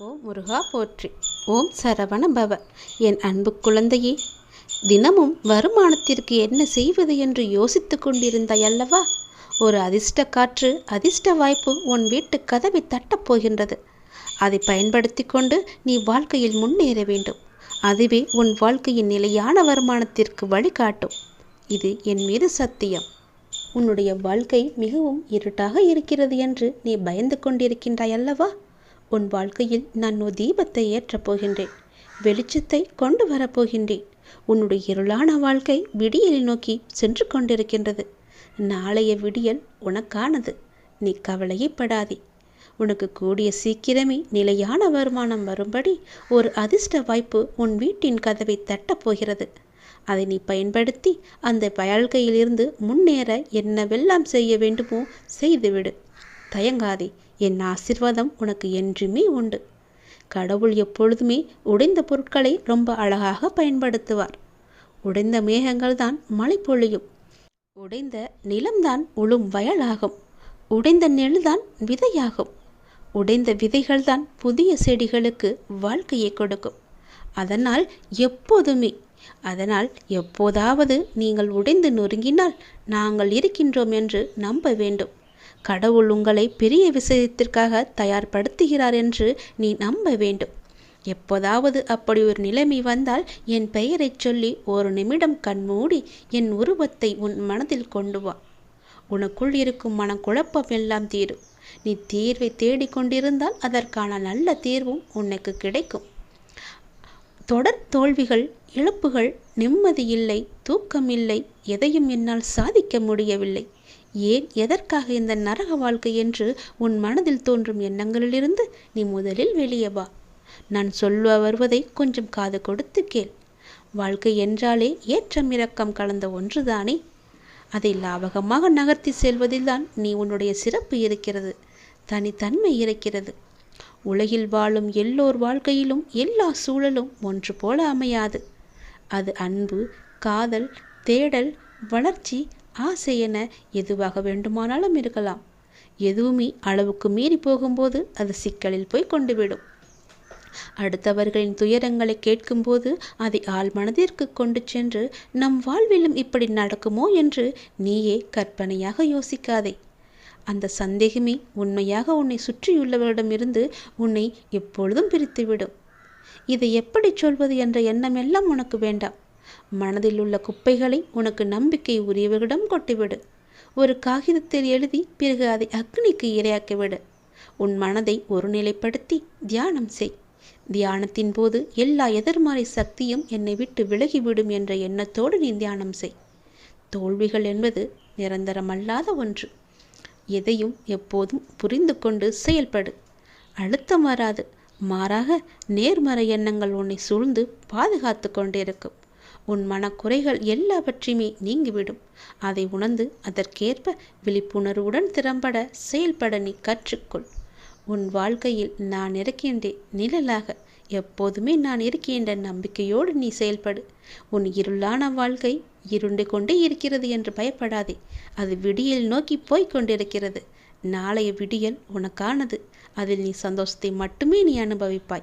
ஓம் முருகா போற்றி. ஓம் சரவண பவ என் அன்பு குழந்தையே தினமும் வருமானத்திற்கு என்ன செய்வது என்று யோசித்து கொண்டிருந்தாய் அல்லவா? ஒரு அதிர்ஷ்ட காற்று அதிர்ஷ்ட வாய்ப்பு உன் வீட்டு கதவை தட்டப் போகின்றது. அதை பயன்படுத்தி கொண்டு நீ வாழ்க்கையில் முன்னேற வேண்டும். அதுவே உன் வாழ்க்கையின் நிலையான வருமானத்திற்கு வழிகாட்டும். இது என் மீது சத்தியம். உன்னுடைய வாழ்க்கை மிகவும் இருட்டாக இருக்கிறது என்று நீ பயந்து கொண்டிருக்கின்றாய் அல்லவா? உன் வாழ்க்கையில் நான் ஒரு தீபத்தை ஏற்றப் போகின்றேன் வெளிச்சத்தை கொண்டு வரப்போகின்றேன் உன்னுடைய இருளான வாழ்க்கை விடியலை நோக்கி சென்று கொண்டிருக்கின்றது. நாளைய விடியல் உனக்கானது. நீ கவலையப்படாதே. உனக்கு கூடிய சீக்கிரமே நிலையான வருமானம் வரும்படி ஒரு அதிர்ஷ்ட வாய்ப்பு உன் வீட்டின் கதவை தட்டப் போகிறது. அதை நீ பயன்படுத்தி அந்த வாழ்க்கையிலிருந்து முன்னேற என்னவெல்லாம் செய்ய வேண்டுமோ செய்துவிடு. தயங்காதே. என் ஆசிர்வாதம் உனக்கு என்றுமே உண்டு. கடவுள் எப்பொழுதுமே உடைந்த பொருட்களை ரொம்ப அழகாக பயன்படுத்துவார். உடைந்த மேகங்கள் தான் மழை பொழியும். உடைந்த நிலம்தான் உளும் வயலாகும். உடைந்த நெல்தான் விதையாகும். உடைந்த விதைகள்தான் புதிய செடிகளுக்கு வாழ்க்கையை கொடுக்கும். அதனால் எப்போதுமே அதனால் எப்போதாவது நீங்கள் உடைந்து நொறுங்கினால் நாங்கள் இருக்கின்றோம் என்று நம்ப வேண்டும். கடவுள் உங்களை பெரிய விஷயத்திற்காக தயார்படுத்துகிறார் என்று நீ நம்ப வேண்டும். எப்போதாவது அப்படி ஒரு நிலைமை வந்தால் என் பெயரைச் சொல்லி ஒரு நிமிடம் கண்மூடி என் உருவத்தை உன் மனதில் கொண்டு வா. உனக்குள் இருக்கும் மனக்குழப்பம் எல்லாம் தீரும். நீ தீர்வை தேடிக்கொண்டிருந்தால் அதற்கான நல்ல தீர்வும் உனக்கு கிடைக்கும். தொடர் தோல்விகள் இழப்புகள் நிம்மதியில்லை தூக்கமில்லை தூக்கம் இல்லை எதையும் என்னால் சாதிக்க முடியவில்லை. ஏன் எதற்காக இந்த நரக வாழ்க்கை என்று உன் மனதில் தோன்றும் எண்ணங்களிலிருந்து நீ முதலில் வெளியே வா. நான் சொல்ல வருவதை கொஞ்சம் காது கொடுத்து கேள். வாழ்க்கை என்றாலே ஏற்றம் இறக்கம் கலந்த ஒன்றுதானே? அதை லாபகமாக நகர்த்தி செல்வதில்தான் நீ உன்னுடைய சிறப்பு இருக்கிறது. தனித்தன்மை இருக்கிறது. உலகில் வாழும் எல்லோர் வாழ்க்கையிலும் எல்லா சூழலும் ஒன்று போல அமையாது. அது அன்பு காதல் தேடல் வளர்ச்சி ஆசை என எதுவாக வேண்டுமானாலும் இருக்கலாம். எதுவுமே அளவுக்கு மீறி போகும்போது அது சிக்கலில் போய் கொண்டுவிடும். அடுத்தவர்களின் துயரங்களை கேட்கும்போது அதை ஆள் மனதிற்கு கொண்டு சென்று நம் வாழ்விலும் இப்படி நடக்குமோ என்று நீயே கற்பனையாக யோசிக்காதே. அந்த சந்தேகமே உண்மையாக உன்னை சுற்றியுள்ளவரிடமிருந்து உன்னை எப்பொழுதும் பிரித்துவிடும். இதை எப்படி சொல்வது என்ற எண்ணமெல்லாம் உனக்கு வேண்டாம். மனதில் உள்ள குப்பைகளை உனக்கு நம்பிக்கை உரியவர்களிடம் கொட்டிவிடு. ஒரு காகிதத்தில் எழுதி பிறகு அதை அக்னிக்கு இரையாக்கிவிடு. உன் மனதை ஒருநிலைப்படுத்தி தியானம் செய். தியானத்தின் போது எல்லா எதிர்மறை சக்தியும் என்னை விட்டு விலகிவிடும் என்ற எண்ணத்தோடு நீ தியானம் செய். தோல்விகள் என்பது நிரந்தரமல்லாத ஒன்று. எதையும் எப்போதும் புரிந்து கொண்டு செயல்படு. அழுத்தம் வராது. மாறாக நேர்மறை எண்ணங்கள் உன்னை சூழ்ந்து பாதுகாத்து கொண்டிருக்கும். உன் மனக்குறைகள் எல்லாவற்றையுமே நீங்கிவிடும். அதை உணர்ந்து அதற்கேற்ப விழிப்புணர்வுடன் திறம்பட செயல்பட நீ கற்றுக்கொள். உன் வாழ்க்கையில் நான் இருக்கின்றேன் நிழலாக எப்போதுமே நான் இருக்கின்ற நம்பிக்கையோடு நீ செயல்படு. உன் இருளான வாழ்க்கை இருண்டு கொண்டே இருக்கிறது என்று பயப்படாதே. அது விடியல் நோக்கி போய்க் கொண்டிருக்கிறது. நாளைய விடியல் உனக்கானது. அதில் நீ சந்தோஷத்தை மட்டுமே நீ அனுபவிப்பாய்.